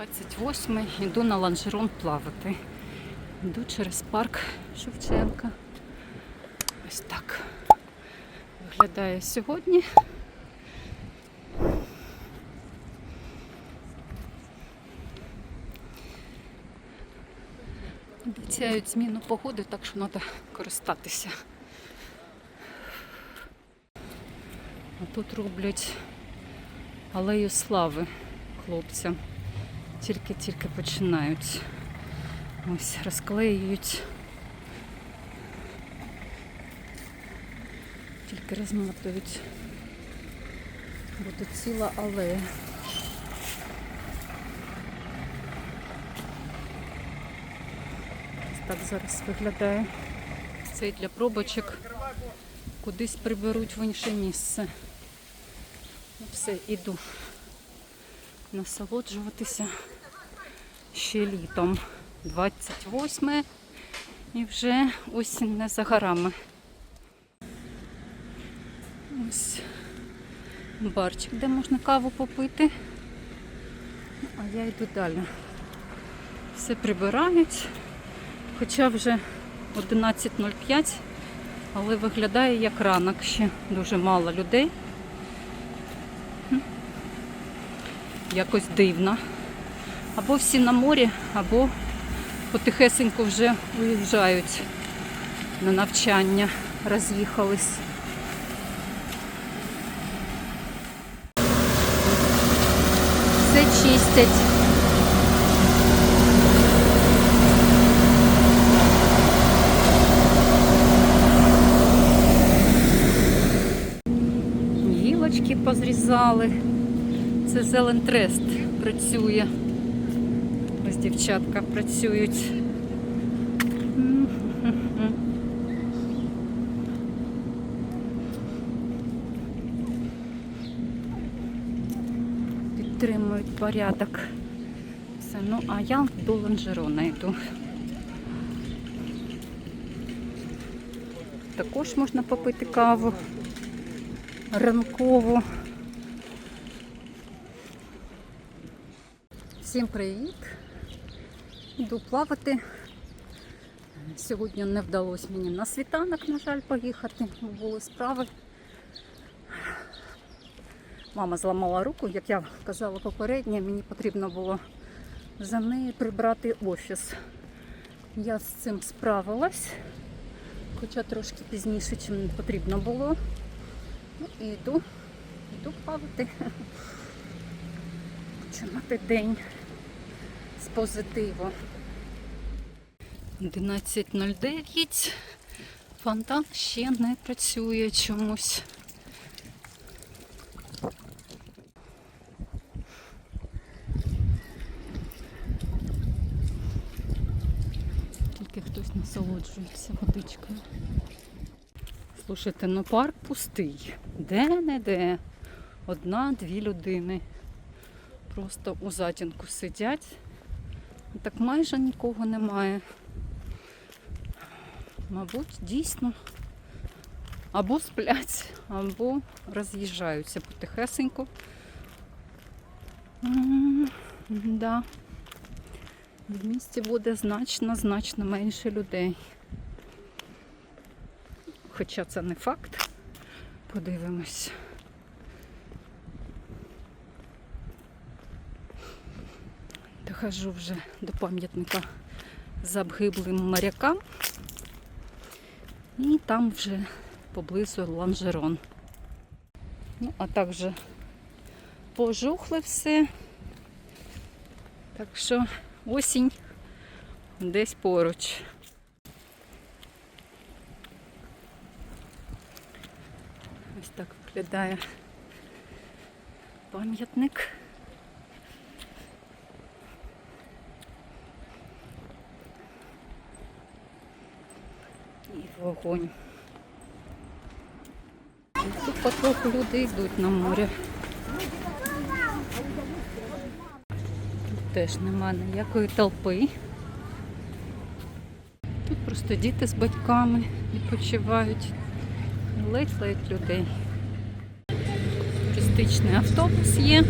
28 йду на ланжерон плавати. Йду через парк Шевченка. Ось так виглядає сьогодні. Обіцяють зміну погоди, так що треба користатися. А тут роблять алею слави хлопцям. Тільки-тільки починають. Ось розклеюють. Тільки розмотують. Буде ціла алея. Так зараз виглядає. Це для пробочок кудись приберуть в інше місце. Ну все, іду насолоджуватися ще літом. 28 і вже осінь не за горами. Ось барчик, де можна каву попити. А я йду далі. Все прибирають, хоча вже 11.05, але виглядає як ранок ще дуже мало людей. Якось дивно. Або всі на морі, або потихесенько вже виїжджають на навчання, роз'їхались. Все чистять. Гілочки позрізали. Це Зелентрест працює. Ось дівчатка працюють. Підтримують порядок. Все, ну а я до ланжерона йду. Також можна попити каву ранкову. Всім привіт! Йду плавати. Сьогодні не вдалося мені на світанок, на жаль, поїхати. Були справи. Мама зламала руку, як я казала попередньо, мені потрібно було за нею прибрати офіс. Я з цим справилась, хоча трошки пізніше, чим потрібно було. Ну, і йду, йду плавати. Починати день з позитиву. 11.09. Фонтан ще не працює чомусь. Тільки хтось насолоджується водичкою. Слушайте, ну парк пустий. Де-не-де. Одна-дві людини. Просто у затінку сидять. Так майже нікого немає. Мабуть, дійсно. Або сплять, або роз'їжджаються потихесенько. Да. В місті буде значно-значно менше людей. Хоча це не факт. Подивимось. Дохожу вже до пам'ятника загиблим морякам. І там вже поблизу ланжерон. Ну, а так вже пожухле все. Так що осінь десь поруч. Ось так виглядає пам'ятник. І вогонь. Тут потроху люди йдуть на море. Тут теж немає ніякої толпи. Тут просто діти з батьками відпочивають. Ледь-ледь людей. Туристичний автобус є.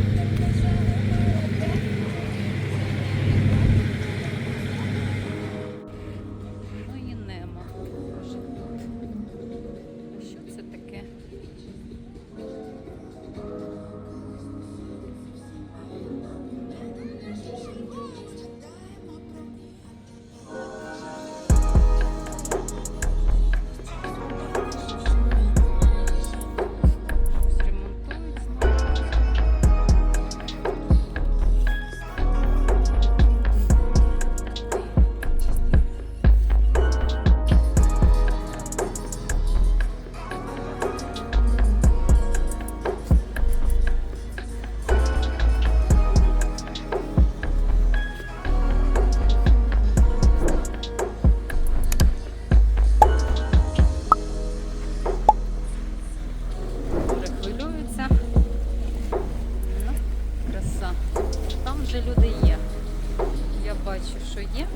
Що є.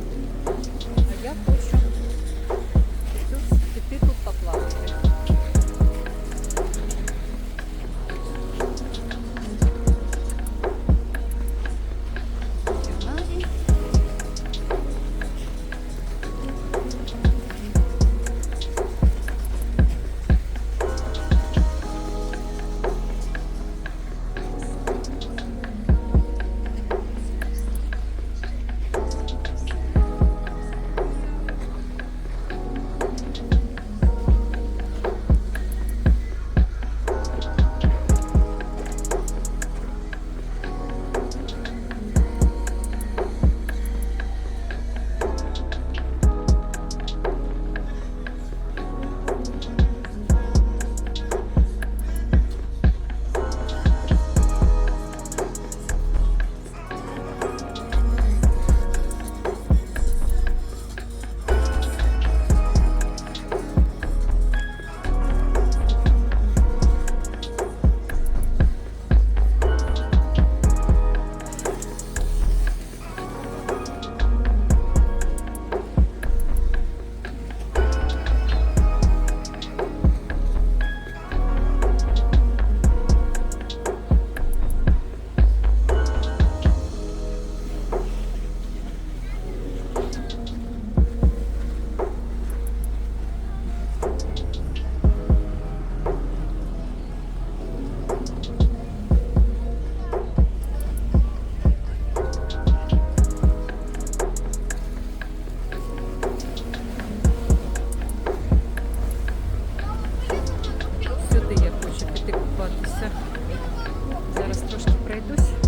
А я хочу Зараз трошки пройдусь.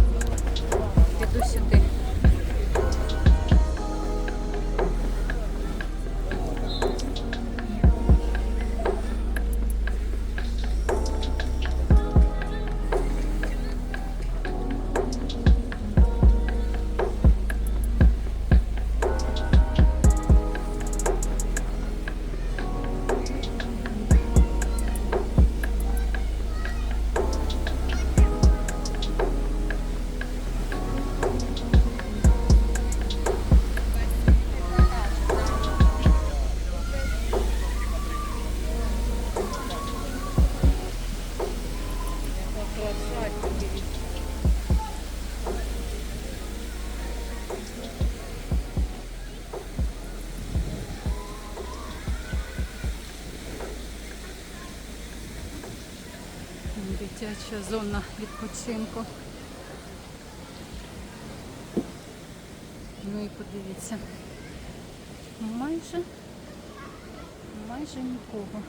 Дитяча зона відпочинку. Ну і подивіться. Майже, майже нікого.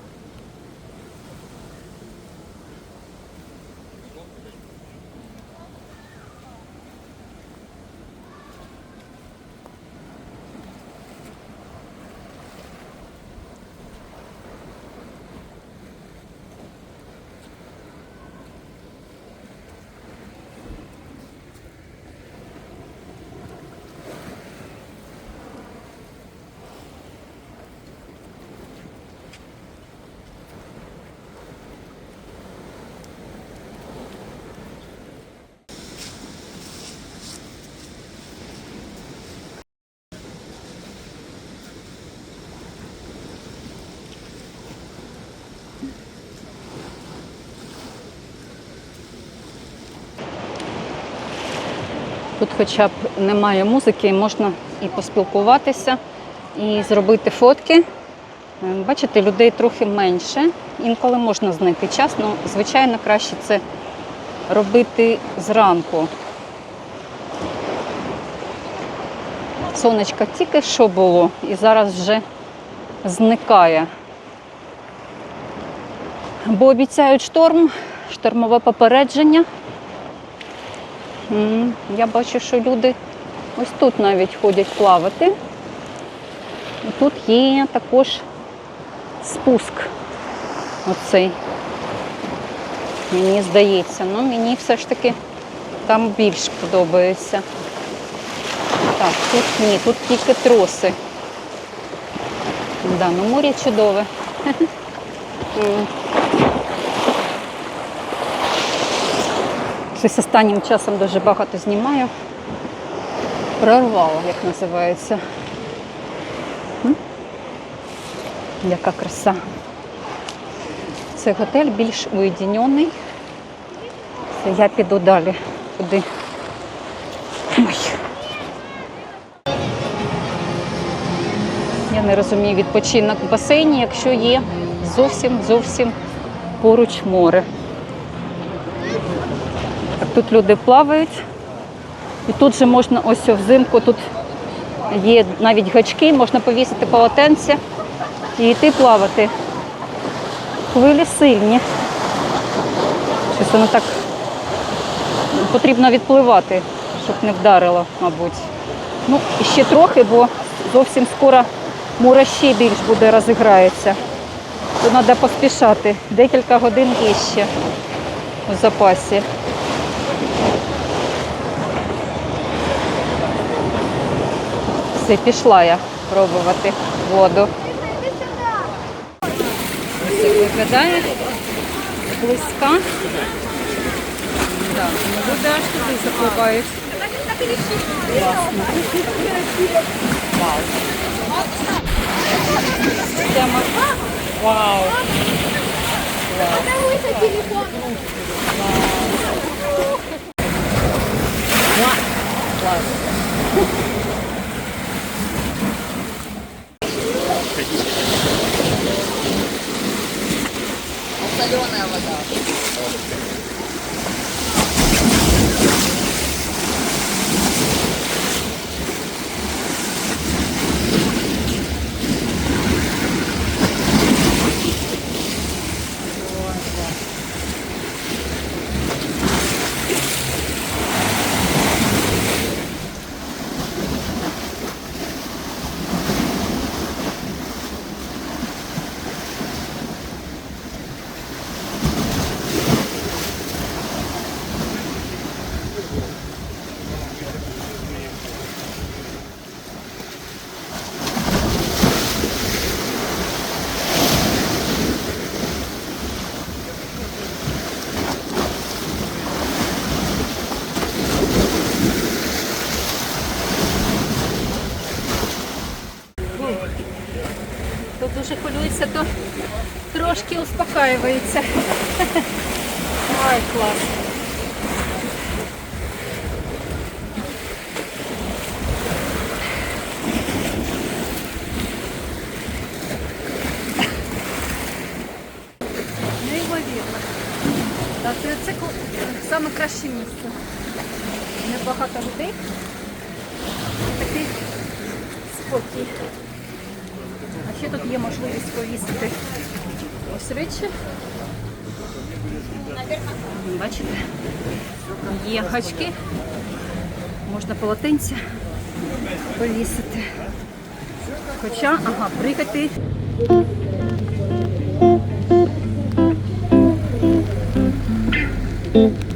Тут хоча б немає музики, можна і поспілкуватися, і зробити фотки. Е, Бачите, людей трохи менше. Інколи можна знайти час, але звичайно краще це робити зранку. Сонечка тільки що було і зараз вже зникає. Бо обіцяють шторм, штормове попередження. Я бачу, що люди ось тут навіть ходять плавати. І тут є також спуск. Оцей. Мені здається. Ну, мені все ж таки там більш подобається. Так, тут ні, тут тільки троси. Да, ну море чудове. Щось останнім часом дуже багато знімаю. Прорвало, як називається. Яка краса. Цей готель більш уєдинений. Це я піду далі. Куди? Ой. Я не розумію відпочинок в басейні, якщо є зовсім зовсім поруч море. Тут люди плавають. І тут же можна ось взимку тут є навіть гачки, можна повісити полотенце і йти плавати. Хвилі сильні. Щось воно так потрібно відпливати, щоб не вдарило, мабуть. Ну, ще трохи, бо зовсім скоро море ще більш буде розіграється. То треба поспішати. Декілька годин є ще у запасі. Все, пішла я пробувати воду. Ось як виглядає близька. Да, ну, люди аж туди запливають. Класно. Вау. Йдемо. Вау. Клас. Соленая вода. Хто дуже хвилюється, то успокаюється. Ай, клас. Неймовірно. Так, це, саме краще місце. Небагато людей. Такий спокій. А ще тут є можливість повісити ось речі. Бачите? Є гачки, можна полотенця повісити. Хоча, ага, пригати. Що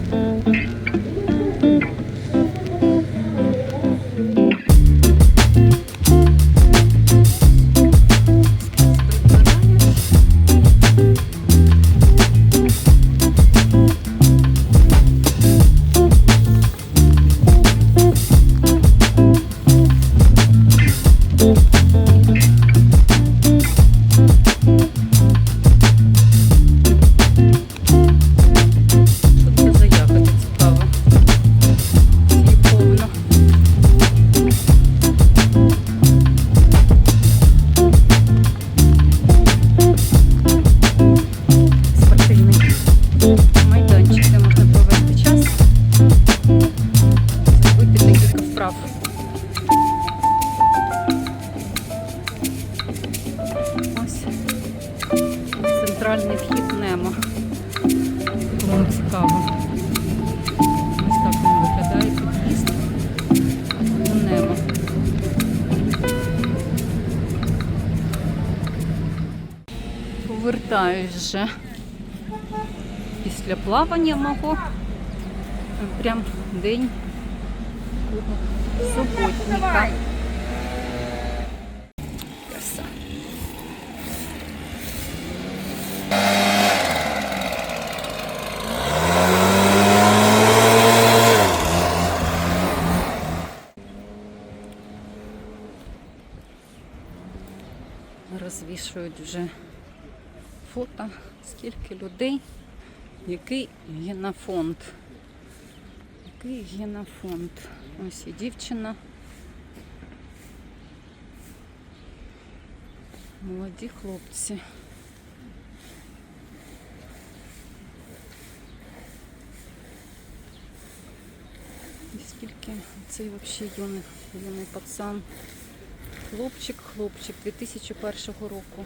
плавання мого прям день суботника. Краса. Розвішують вже фото, скільки людей який генофонд. Який генофонд. Ось і дівчина. Молоді хлопці. І скільки цей взагалі юний, юний пацан. Хлопчик, хлопчик 2001 року.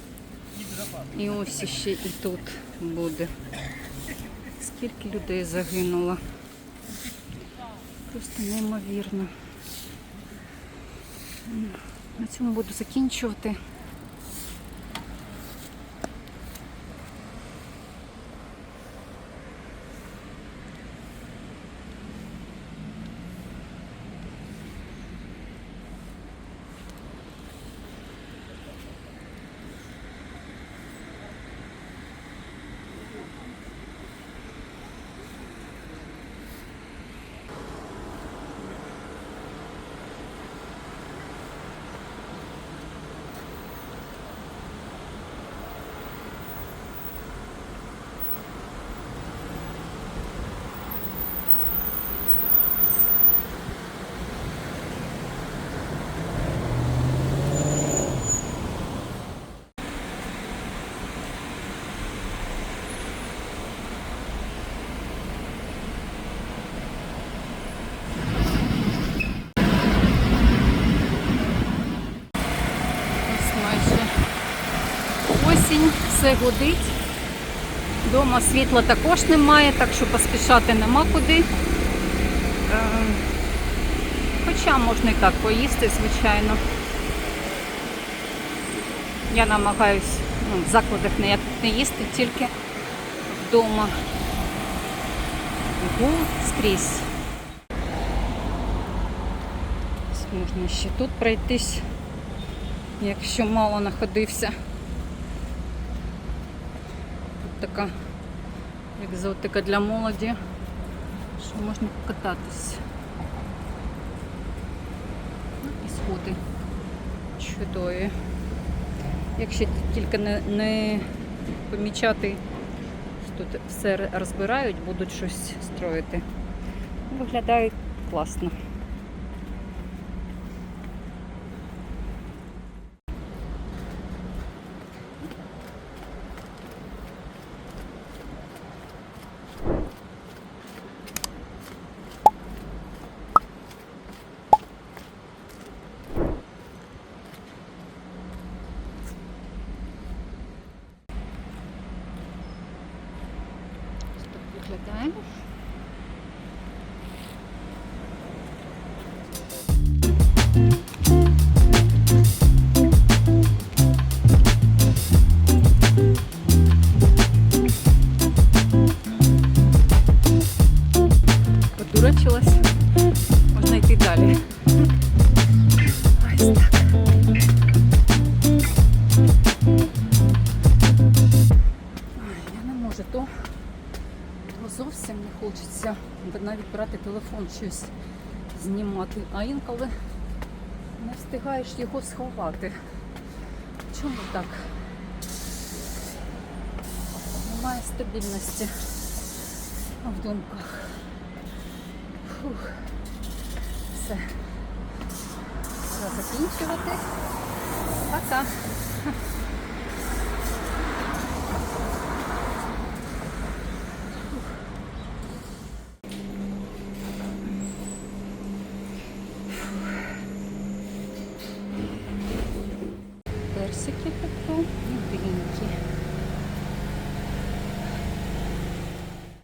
І ось ще і тут буде. Скільки людей загинуло. Просто неймовірно. На цьому буду закінчувати. Ось майже осінь, все годить. Дома світла також немає, так що поспішати нема куди. Е, Хоча можна і так поїсти, звичайно. Я намагаюсь ну, в закладах не, не їсти, тільки вдома. Гу скрізь. Можна ще тут пройтись якщо мало находився. Така екзотика для молоді, що можна покататись. Ну, І сходи чудові. Якщо тільки не, не помічати, що тут все розбирають, будуть щось строїти. Виглядають класно. Ось так щось знімати, а інколи не встигаєш його сховати. Чому так? Немає стабільності в думках. Фух. Все. Треба закінчувати. Пока.